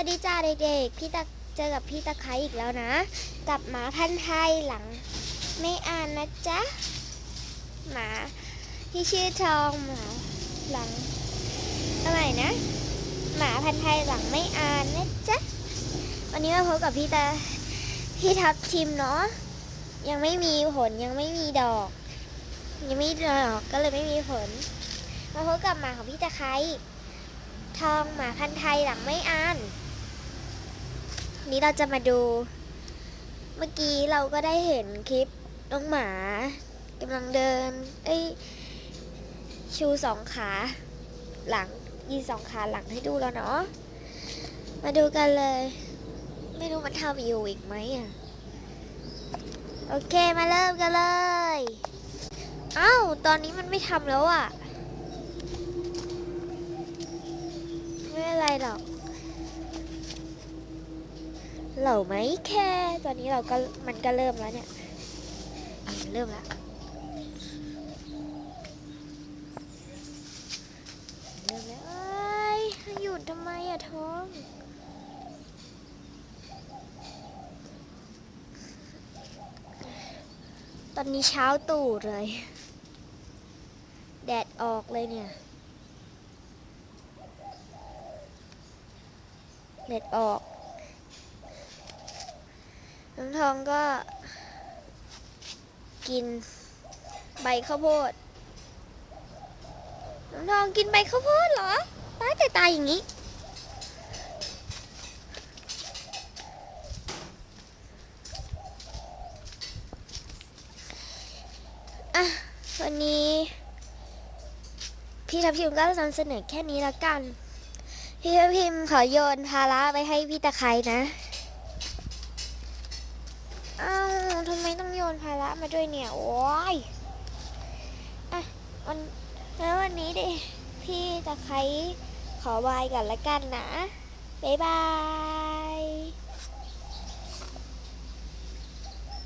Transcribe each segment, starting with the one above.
วัสดีจ้าเด็กๆ พี่ตะเจอกับพี่ตะไคร้อีกแล้วนะ กับหมาพันธุ์ไทยหลัง ไม่อ่านนะจ๊ะ หมาที่ชื่อทองหมาหลังอะไรนะ หมาพันธุ์ไทยหลังไม่อ่านนะจ๊ะ วันนี้มาพบกับพี่ตาพี่ทับทิมเนาะ ยังไม่มีผลยังไม่มีดอก ยังไม่ดอกก็เลยไม่มีผล มาพบกับหมาของพี่ตะไคร้ทองหมาพันธุ์ไทยหลังไม่อ่าน นี้เราจะมาดู เมื่อกี้เราก็ได้เห็นคลิปน้องหมากำลังเดิน เอ้ย ชูสองขาหลังยืนสองขาหลังให้ดูแล้วเนาะ มาดูกันเลย ไม่รู้มันทำอยู่อีกไหมอะ โอเคมาเริ่มกันเลยอ้าวตอนนี้มันไม่ทำแล้วอะ ไม่เป็นไรหรอก เหล่าไหมแค่ตอนนี้เราก็มันก็เริ่มแล้วเนี่ยเริ่มแล้วเริ่มแล้วเอ้ยหยุดทำไมอะท้องตอนนี้เช้าตู่เลย แดดออกเลยเนี่ยเน็ตออก น้องทองก็ กินใบข้าวโพด น้องทองกินใบข้าวโพดเหรอตายแต่ตายอย่างนี้ อะ วันนี้ พี่ทัพทิมก็นำเสนอแค่นี้แล้วกัน พี่ทัพิมขอโยนภาระไปให้พี่ตะไคร้นะ อ้าว ทำไมต้องโยนภาระมาด้วยเนี่ย โอ้ยอะวันแล้ววันนี้ดิ พี่ตะไคร้ขอบายกันละกันนะ บ๊ายบาย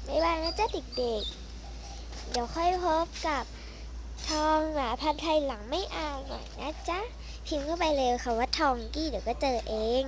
บ๊ายบายนะจ๊ะเด็กๆ เดี๋ยวค่อยพบกับทองหมาพันธุ์ไทยหลังไม่อาหน่อยนะจ๊ะ พิมพ์เข้าไปเลยค่ะว่าทองกี้เดี๋ยวก็เจอเอง